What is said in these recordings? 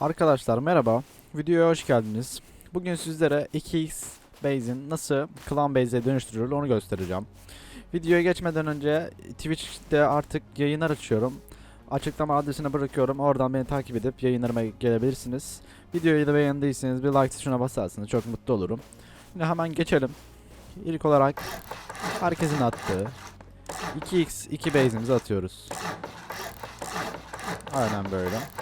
Arkadaşlar merhaba. Videoya hoş geldiniz. Bugün sizlere 2x base'in nasıl clan base'e dönüştürülür onu göstereceğim. Videoya geçmeden önce Twitch'te artık yayınlar açıyorum. Açıklama adresine bırakıyorum. Oradan beni takip edip yayınlarıma gelebilirsiniz. Videoyu da beğendiyseniz bir like tuşuna basarsanız çok mutlu olurum. Şimdi hemen geçelim. İlk olarak herkesin attığı 2x 2 base'imizi atıyoruz. Aynen böyle.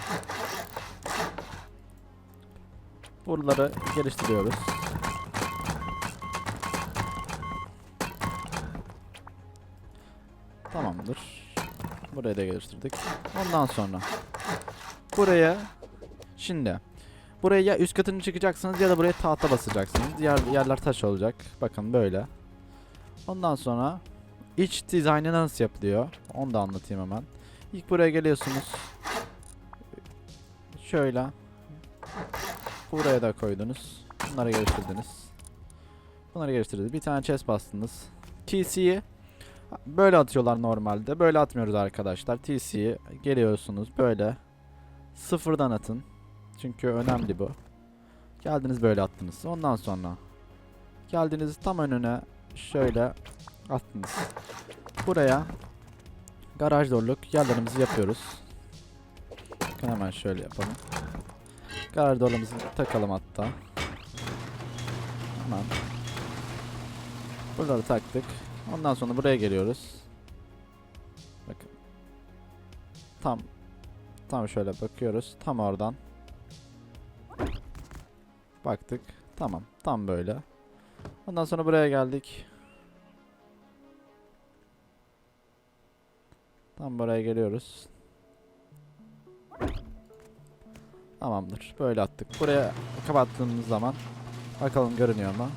Buraları geliştiriyoruz. Tamamdır. Burayı da geliştirdik. Ondan sonra buraya şimdi buraya ya üst katını çıkacaksınız ya da buraya tahta basacaksınız. Yer, yerler taş olacak. Bakın böyle. Ondan sonra iç dizaynı nasıl yapılıyor? Onu da anlatayım hemen. İlk buraya geliyorsunuz. Şöyle Buraya da koydunuz. Bunları geliştirdiniz. Bunları geliştirdiniz. Bir tane chest bastınız. TC'yi böyle atıyorlar normalde. Böyle atmıyoruz arkadaşlar. TC'yi geliyorsunuz böyle sıfırdan atın. Çünkü önemli bu. Geldiniz böyle attınız. Ondan sonra geldiniz tam önüne şöyle attınız. Buraya garaj doluluk yerlerimizi yapıyoruz. Hemen şöyle yapalım. Garaj dolumuzu takalım hatta. Hemen. Buraları taktık. Ondan sonra buraya geliyoruz. Bakın. Tam tam şöyle bakıyoruz. Tam oradan. Baktık. Tamam. Tam böyle. Ondan sonra buraya geldik. Tam buraya geliyoruz. Tamamdır. Böyle attık. Buraya kapattığımız zaman bakalım görünüyor mu?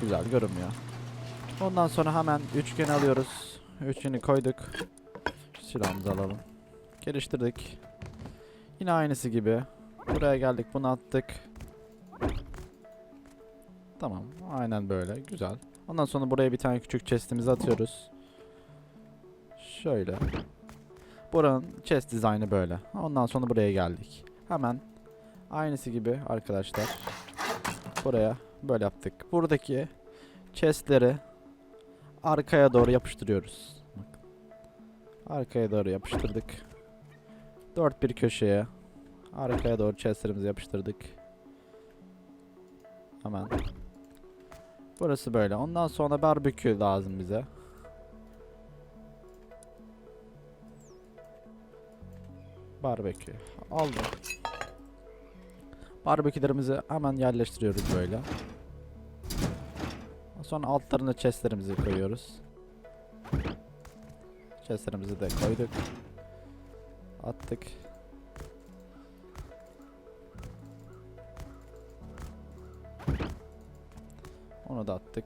Güzel görünmüyor. Ondan sonra hemen üçgeni alıyoruz. Üçgeni koyduk. Silahımızı alalım. Geliştirdik. Yine aynısı gibi. Buraya geldik bunu attık. Tamam. Aynen böyle. Güzel. Ondan sonra buraya bir tane küçük chestimizi atıyoruz. Şöyle. Buranın chest dizaynı böyle. Ondan sonra buraya geldik. Hemen aynısı gibi arkadaşlar. Buraya böyle yaptık. Buradaki chestleri arkaya doğru yapıştırıyoruz. Arkaya doğru yapıştırdık. Dört bir köşeye arkaya doğru chestlerimizi yapıştırdık. Hemen. Burası böyle. Ondan sonra barbekü lazım bize. Barbekü. Aldım. Barbekülerimizi hemen yerleştiriyoruz böyle. Sonra altlarına chestlerimizi koyuyoruz. Chestlerimizi de koyduk. Attık. Onu da attık.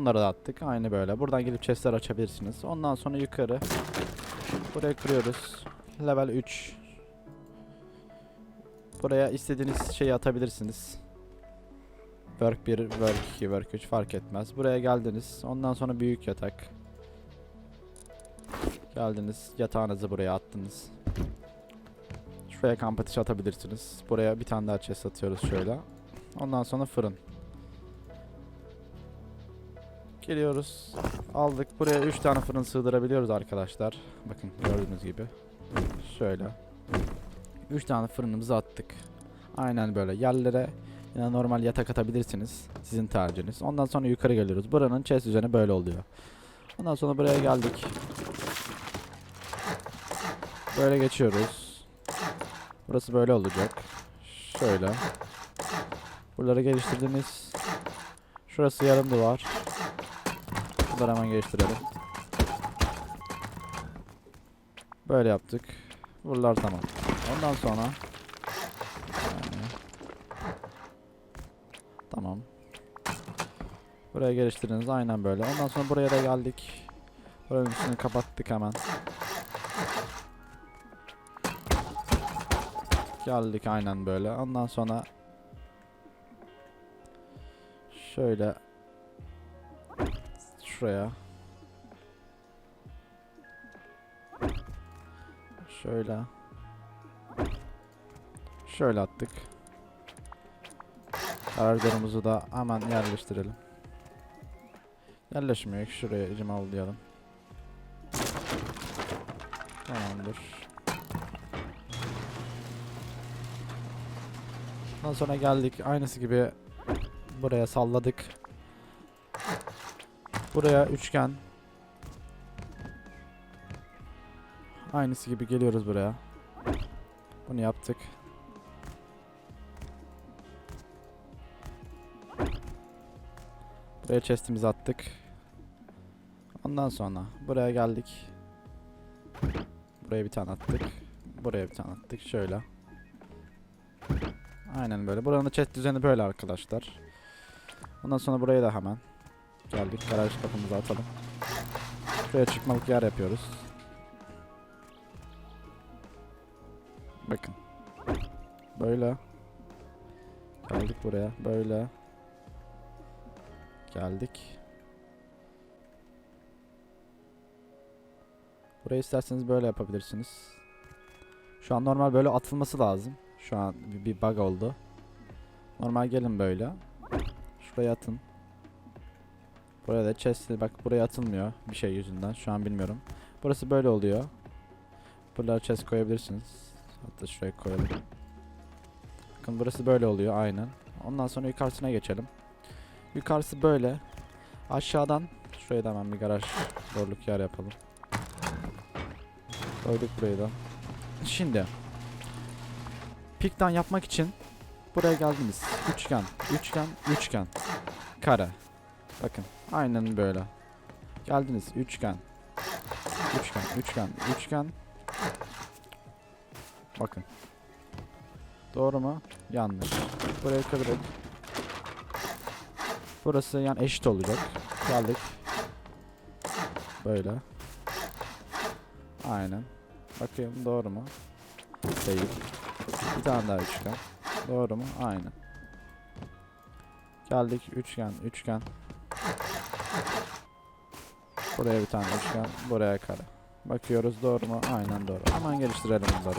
Bunları da attık. Aynı böyle. Buradan gelip chestler açabilirsiniz. Ondan sonra yukarı. Buraya kırıyoruz. Level 3. Buraya istediğiniz şeyi atabilirsiniz. Work 1, Work 2, Work 3 fark etmez. Buraya geldiniz. Ondan sonra büyük yatak. Geldiniz. Yatağınızı buraya attınız. Şuraya kamp ateşi atabilirsiniz. Buraya bir tane daha chest atıyoruz şöyle. Ondan sonra fırın. Geliyoruz. Aldık. Buraya 3 tane fırın sığdırabiliyoruz arkadaşlar. Bakın gördüğünüz gibi. Şöyle. 3 tane fırınımızı attık. Aynen böyle. Yerlere yine normal yatak atabilirsiniz. Sizin tercihiniz. Ondan sonra yukarı geliyoruz. Buranın chest düzeni böyle oluyor. Ondan sonra buraya geldik. Böyle geçiyoruz. Burası böyle olacak. Şöyle. Buraları geliştirdiniz. Şurası yarım duvar. Bunları hemen geliştirelim. Böyle yaptık. Buralar tamam. Ondan sonra yani, tamam. Buraya geliştirdiniz aynen böyle. Ondan sonra buraya da geldik. Buranın üstünü kapattık hemen. Geldik aynen böyle. Ondan sonra şöyle şuraya. Şöyle. Şöyle attık. Karargahımızı da hemen yerleştirelim. Yerleşmiyor ki şuraya icmal diyelim. Tamamdır. Ondan sonra geldik aynısı gibi buraya salladık. Buraya üçgen. Aynısı gibi geliyoruz buraya. Bunu yaptık. Buraya chest'imizi attık. Ondan sonra buraya geldik. Buraya bir tane attık. Buraya bir tane attık. Şöyle. Aynen böyle. Buranın chest düzeni böyle arkadaşlar. Ondan sonra buraya da hemen geldik. Garaj kapımızı atalım. Şuraya çıkmalık yer yapıyoruz. Bakın. Böyle. Geldik buraya. Böyle. Geldik. Burayı isterseniz böyle yapabilirsiniz. Şu an normal böyle atılması lazım. Şu an bir, bug oldu. Normal gelin böyle. Şuraya atın. Buraya da chest bak buraya atılmıyor bir şey yüzünden. Şu an bilmiyorum. Burası böyle oluyor. Buralara chest koyabilirsiniz. Hatta şuraya koyalım. Bakın burası böyle oluyor aynen. Ondan sonra yukarısına geçelim. Yukarısı böyle. Aşağıdan şuraya da hemen bir garaj doğruluk yer yapalım. Koyduk burayı da. Şimdi piktan yapmak için buraya geldiniz. Üçgen, üçgen, üçgen. Kare. Bakın aynen böyle. Geldiniz üçgen. Üçgen, üçgen, üçgen. Bakın. Doğru mu? Yanlış. Buraya kırdık. Burası yani eşit olacak. Geldik. Böyle. Aynen. Bakayım doğru mu? Değil. Bir tane daha üçgen. Doğru mu? Aynen. Geldik üçgen, üçgen. Buraya bir tane üçgen, buraya kare. Bakıyoruz doğru mu? Aynen doğru. Hemen geliştirelim bunları.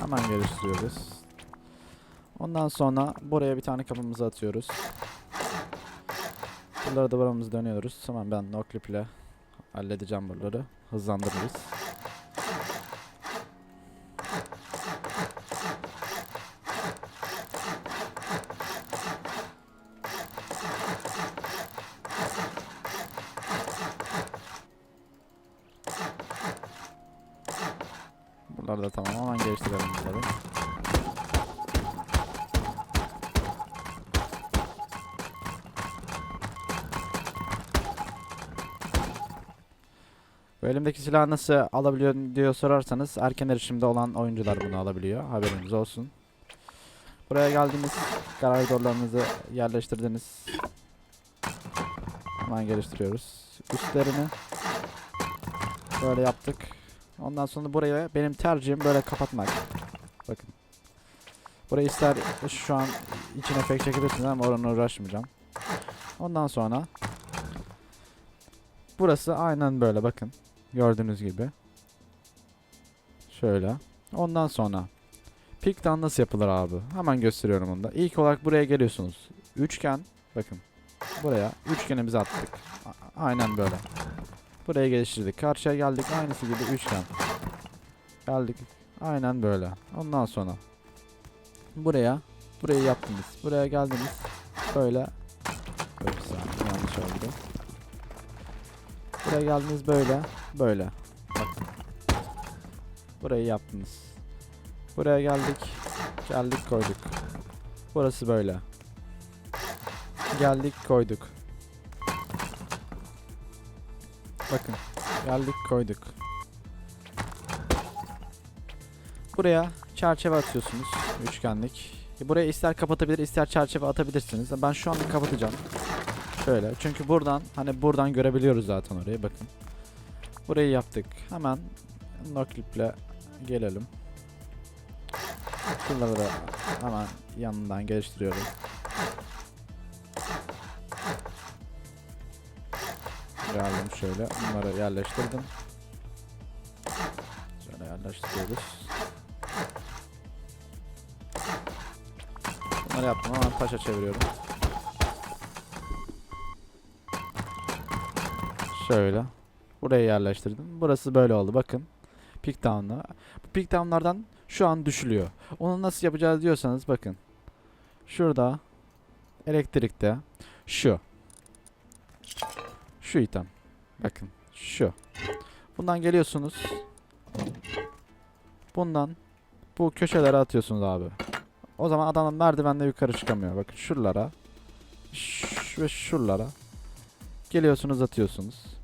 Hemen geliştiriyoruz. Ondan sonra buraya bir tane kapımızı atıyoruz. Buraları da buramızı dönüyoruz. Tamam ben no clip ile halledeceğim buraları. Hızlandırırız. Elimdeki silahı nasıl alabiliyor diye sorarsanız erken erişimde olan oyuncular bunu alabiliyor. Haberiniz olsun. Buraya geldiniz. Garaj doorlarınızı yerleştirdiniz. Hemen geliştiriyoruz. Üstlerini böyle yaptık. Ondan sonra buraya benim tercihim böyle kapatmak. Bakın. Burayı ister şu an içine fake çekebilirsiniz ama oranı uğraşmayacağım. Ondan sonra burası aynen böyle bakın. Gördüğünüz gibi. Şöyle. Ondan sonra Piktan nasıl yapılır abi? Hemen gösteriyorum onu da. İlk olarak buraya geliyorsunuz. Üçgen. Bakın. Buraya üçgenimizi attık. A- aynen böyle. Buraya geliştirdik. Karşıya geldik. Aynısı gibi üçgen. Geldik. Aynen böyle. Ondan sonra buraya burayı yaptınız. Buraya geldiniz. Böyle saniye yanlış oldu. Buraya geldiniz böyle. Böyle. Bakın. Burayı yaptınız. Buraya geldik. Geldik koyduk. Burası böyle. Geldik koyduk. Bakın. Geldik koyduk. Buraya çerçeve atıyorsunuz. Üçgenlik. E, Buraya ister kapatabilir ister çerçeve atabilirsiniz. Ben şu anda kapatacağım. Şöyle. Çünkü buradan hani buradan görebiliyoruz zaten orayı bakın. Burayı yaptık. Hemen noclip'le gelelim. Şunları da hemen yanından geliştiriyorum. Geldim şöyle. Bunları yerleştirdim. Şöyle yerleştiriyoruz. Bunları yaptım ama taşa çeviriyorum. Şöyle. Buraya yerleştirdim. Burası böyle oldu bakın. Peak down'la. Bu peak down'lardan şu an düşülüyor. Onu nasıl yapacağız diyorsanız bakın. Şurada elektrikte şu. Şu item. Bakın şu. Bundan geliyorsunuz. Bundan bu köşelere atıyorsunuz abi. O zaman adam merdivenle yukarı çıkamıyor. Bakın şuralara. Ve şuralara. Geliyorsunuz atıyorsunuz.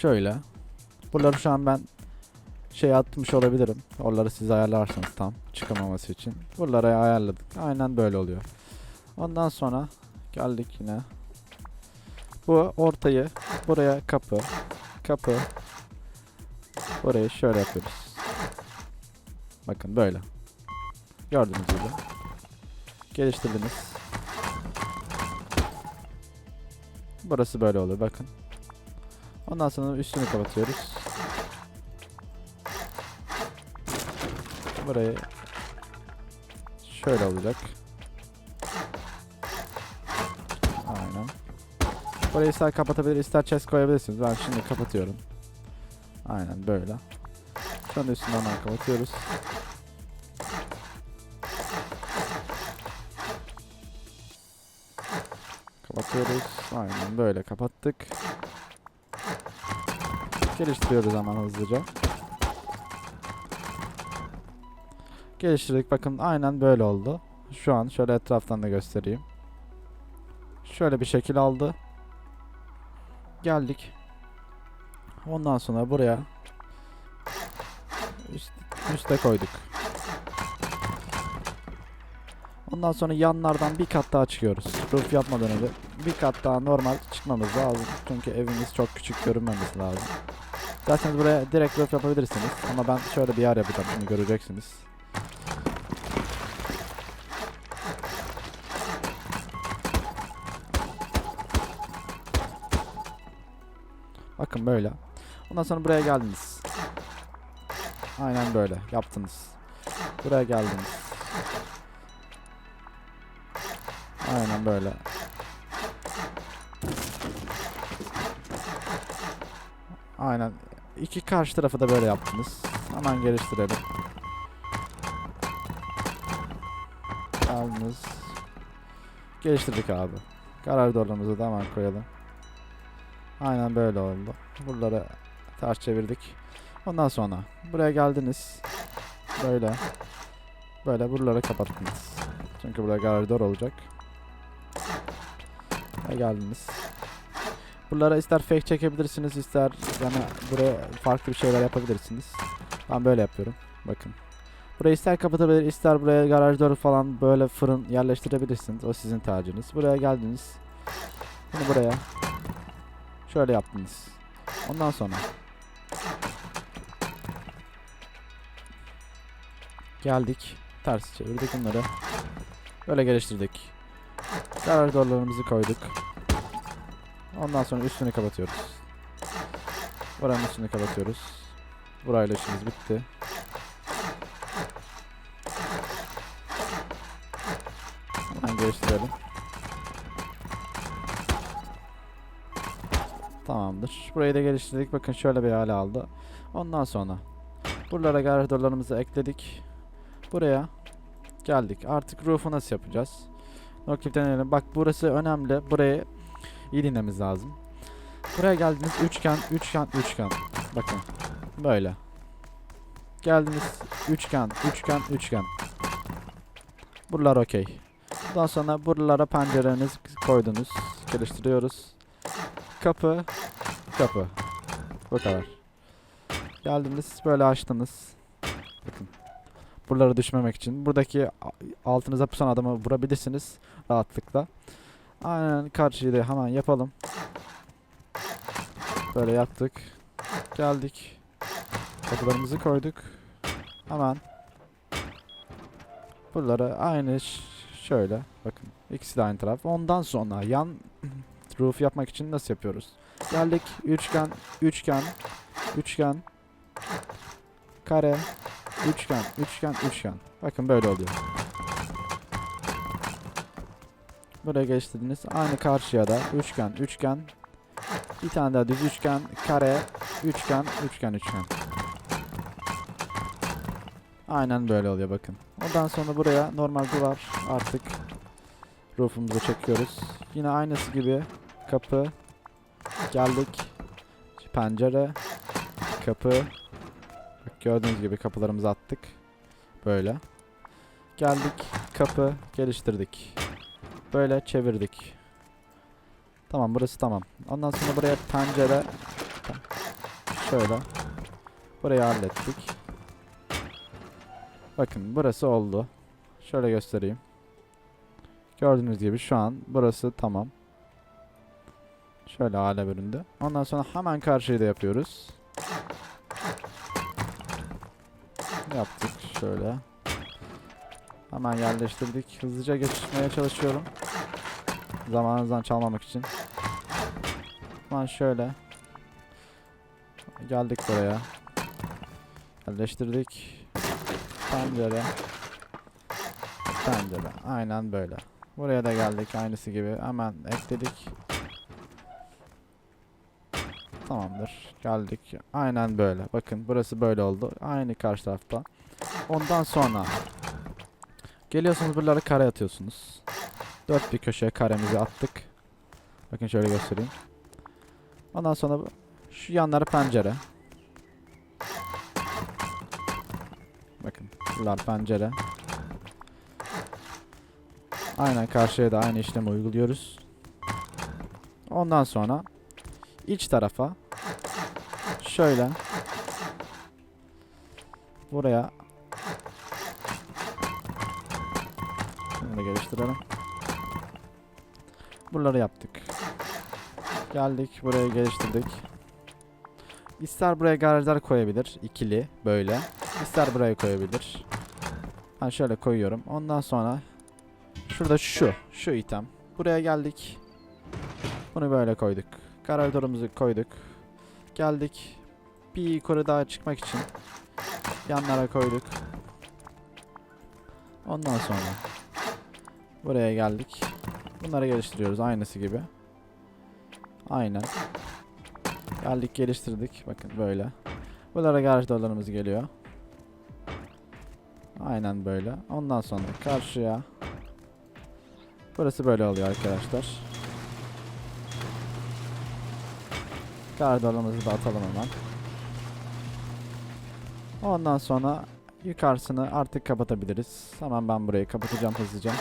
Şöyle. Buraları şu an ben şey atmış olabilirim. Oraları siz ayarlarsınız tam çıkamaması için. Buraları ayarladık. Aynen böyle oluyor. Ondan sonra geldik yine. Bu ortayı buraya kapı, kapı. Burayı şöyle yapıyoruz. Bakın böyle. Gördüğünüz gibi. Geliştirdiniz. Burası böyle oluyor bakın. Ondan sonra üstünü kapatıyoruz. Burayı şöyle olacak. Aynen. Burayı ister kapatabilir ister chest koyabilirsiniz. Ben şimdi kapatıyorum. Aynen böyle. Şu anda üstünden kapatıyoruz. Kapatıyoruz. Aynen böyle kapattık. Geliştiriyoruz hemen hızlıca. Geliştirdik. Bakın aynen böyle oldu. Şu an şöyle etraftan da göstereyim. Şöyle bir şekil aldı. Geldik. Ondan sonra buraya üst, üste koyduk. Ondan sonra yanlardan bir kat daha çıkıyoruz. Roof yapmadan önce bir kat daha normal çıkmamız lazım. Çünkü evimiz çok küçük görünmemesi lazım. Zaten buraya direkt roof yapabilirsiniz. Ama ben şöyle bir yer yapacağım. Şimdi göreceksiniz. Bakın böyle. Ondan sonra buraya geldiniz. Aynen böyle yaptınız. Buraya geldiniz. Aynen böyle. Aynen. İki karşı tarafı da böyle yaptınız. Hemen geliştirelim. Geldiniz. Geliştirdik abi. Karar doğrularımızı da hemen koyalım. Aynen böyle oldu. Buraları ters çevirdik. Ondan sonra buraya geldiniz. Böyle. Böyle buraları kapattınız. Çünkü burada koridor olacak. Buraya geldiniz. Buralara ister fake çekebilirsiniz ister yani buraya farklı bir şeyler yapabilirsiniz. Ben böyle yapıyorum. Bakın. Burayı ister kapatabilir ister buraya garaj door falan böyle fırın yerleştirebilirsiniz. O sizin tercihiniz. Buraya geldiniz. Bunu buraya Şöyle yaptınız. Ondan sonra geldik. Ters çevirdik bunları. Böyle geliştirdik. Karar doğrularımızı koyduk. Ondan sonra üstünü kapatıyoruz. Buranın üstünü kapatıyoruz. Burayla işimiz bitti. Hemen geliştirelim. Tamamdır. Burayı da geliştirdik. Bakın şöyle bir hale aldı. Ondan sonra buralara garajlarımızı ekledik. Buraya geldik. Artık roof'u nasıl yapacağız? Deneyelim. Bak burası önemli. Burayı iyi dinlememiz lazım. Buraya geldiniz. Üçgen, üçgen, üçgen. Bakın. Böyle. Geldiniz. Üçgen, üçgen, üçgen. Buralar okey. Ondan sonra buralara pencereniz koydunuz. Geliştiriyoruz. Kapı, kapı. Bu kadar. Geldiniz böyle açtınız. Bakın. Buralara düşmemek için. Buradaki altınıza pusan adamı vurabilirsiniz rahatlıkla. Aynen karşıyı da hemen yapalım. Böyle yaptık. Geldik. Kapılarımızı koyduk. Hemen. Buralara aynı Şöyle bakın ikisi de aynı taraf. Ondan sonra yan roof yapmak için nasıl yapıyoruz? Geldik üçgen, üçgen, üçgen, kare, üçgen, üçgen, üçgen. Bakın böyle oluyor. Buraya geçtirdiniz. Aynı karşıya da üçgen, üçgen, bir tane daha düz üçgen, kare, üçgen, üçgen, üçgen. Aynen böyle oluyor bakın. Ondan sonra buraya normal duvar artık roofumuzu çekiyoruz. Yine aynısı gibi kapı geldik. Pencere kapı Bak gördüğünüz gibi kapılarımızı attık. Böyle. Geldik kapı geliştirdik. Böyle çevirdik. Tamam burası tamam. Ondan sonra buraya pencere şöyle burayı hallettik. Bakın burası oldu. Şöyle göstereyim. Gördüğünüz gibi şu an burası tamam. Şöyle hale büründü. Ondan sonra hemen karşıyı da yapıyoruz. Yaptık şöyle. Hemen yerleştirdik. Hızlıca geçmeye çalışıyorum. Zamanınızdan çalmamak için. Hemen şöyle. Geldik buraya. Yerleştirdik. Pencere. Pencere. Aynen böyle. Buraya da geldik aynısı gibi. Hemen ekledik. Tamamdır. Geldik. Aynen böyle. Bakın burası böyle oldu. Aynı karşı tarafta. Ondan sonra geliyorsunuz buralara kare atıyorsunuz. Dört bir köşeye karemizi attık. Bakın şöyle göstereyim. Ondan sonra şu yanları pencere. Bakın buralar pencere. Aynen karşıya da aynı işlemi uyguluyoruz. Ondan sonra iç tarafa şöyle buraya Bunu geliştirelim. Buraları yaptık. Geldik buraya geliştirdik. İster buraya garajlar koyabilir ikili böyle. İster buraya koyabilir. Ben şöyle koyuyorum. Ondan sonra şurada şu şu item. Buraya geldik. Bunu böyle koyduk. Garaj door'umuzu koyduk. Geldik. Bir yukarı daha çıkmak için yanlara koyduk. Ondan sonra buraya geldik. Bunları geliştiriyoruz aynısı gibi. Aynen. Geldik geliştirdik. Bakın böyle. Buralara garaj door'larımız geliyor. Aynen böyle. Ondan sonra karşıya Burası böyle oluyor arkadaşlar. Gardiyanımızı da atalım hemen. Ondan sonra yukarısını artık kapatabiliriz. Hemen ben burayı kapatacağım hızlıca.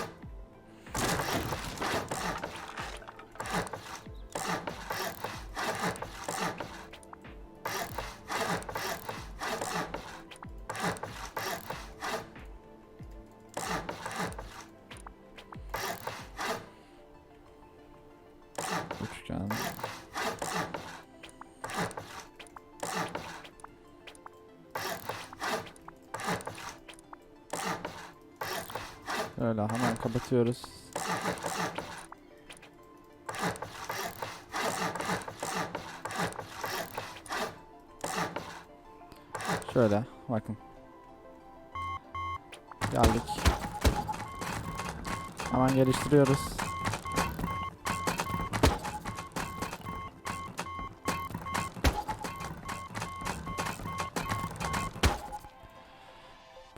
Kapatıyoruz. Şöyle bakın. Geldik. Hemen geliştiriyoruz.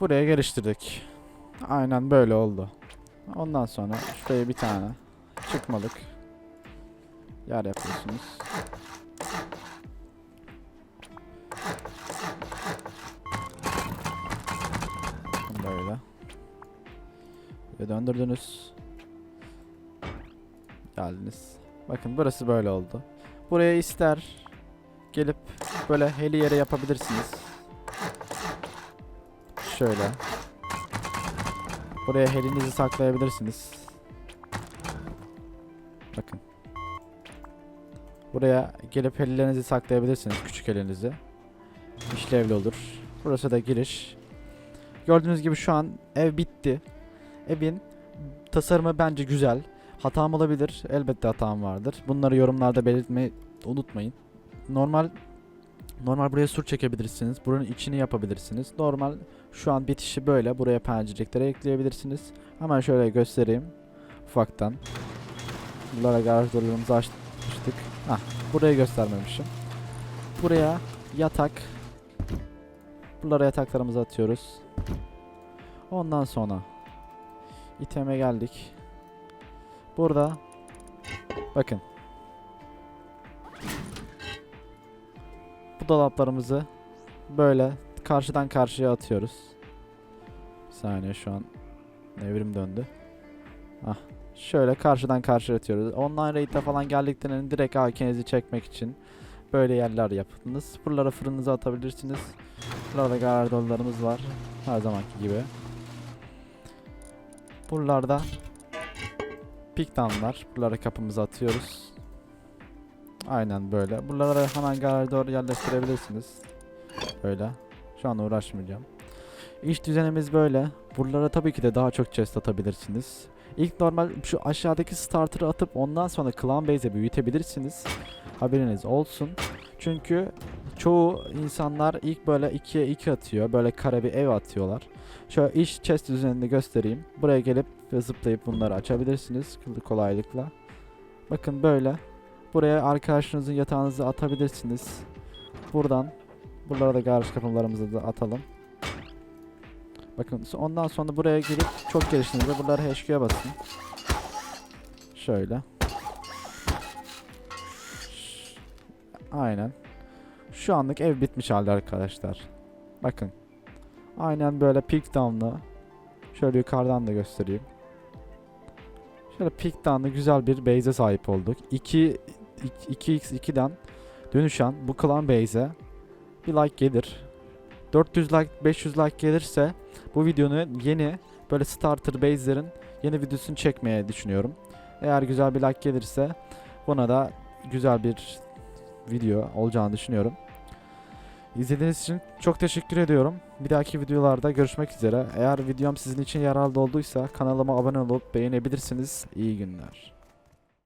Buraya geliştirdik. Aynen böyle oldu. Ondan sonra şuraya bir tane çıkmalık yer yapıyorsunuz. Böyle. Ve döndürdünüz. Geldiniz. Bakın burası böyle oldu. Buraya ister gelip böyle heli yere yapabilirsiniz. Şöyle. Buraya helinizi saklayabilirsiniz. Bakın. Buraya gelip helilerinizi saklayabilirsiniz. Küçük elinizi. İşlevli olur. Burası da giriş. Gördüğünüz gibi şu an ev bitti. Evin tasarımı bence güzel. Hatam olabilir. Elbette hatam vardır. Bunları yorumlarda belirtmeyi unutmayın. Normal normal buraya sur çekebilirsiniz. Buranın içini yapabilirsiniz. Normal şu an bitişi böyle. Buraya pencereklere ekleyebilirsiniz. Hemen şöyle göstereyim. Ufaktan. Bunlara garaj dollarımızı açtık. Hah, burayı göstermemişim. Buraya yatak. Buralara yataklarımızı atıyoruz. Ondan sonra iteme geldik. Burada bakın. Dolaplarımızı böyle karşıdan karşıya atıyoruz. Bir saniye şu an evrim döndü. Ah şöyle karşıdan karşıya atıyoruz. Online raid'e falan geldiklerinde direkt AK'nizi çekmek için böyle yerler yapınız. Buralara fırınınızı atabilirsiniz. Burada gardollarımız var. Her zamanki gibi. Buralarda piktanlar. Buralara kapımızı atıyoruz. Aynen böyle. Buralara hemen gardor yerleştirebilirsiniz. Böyle. Şu an uğraşmayacağım. İş düzenimiz böyle. Buralara tabii ki de daha çok chest atabilirsiniz. İlk normal şu aşağıdaki starter'ı atıp ondan sonra clan base'e büyütebilirsiniz. Haberiniz olsun. Çünkü çoğu insanlar ilk böyle 2'ye 2 atıyor. Böyle kare bir ev atıyorlar. Şöyle iş chest düzenini göstereyim. Buraya gelip zıplayıp bunları açabilirsiniz kolaylıkla. Bakın böyle. Buraya arkadaşınızın yatağınızı atabilirsiniz. Buradan buralara da garaj kapılarımızı da atalım. Bakın ondan sonra buraya gelip çok geliştiğinizde buraları HQ'ya basın. Şöyle. Aynen. Şu anlık ev bitmiş halde arkadaşlar. Bakın. Aynen böyle peak down'lı. Şöyle yukarıdan da göstereyim. Şöyle peak down'lı güzel bir base'e sahip olduk. 2 2x2'den dönüşen bu clan base'e bir like gelir. 400 like 500 like gelirse bu videonun yeni böyle starter base'lerin yeni videosunu çekmeye düşünüyorum. Eğer güzel bir like gelirse buna da güzel bir video olacağını düşünüyorum. İzlediğiniz için çok teşekkür ediyorum. Bir dahaki videolarda görüşmek üzere. Eğer videom sizin için yararlı olduysa kanalıma abone olup beğenebilirsiniz. İyi günler.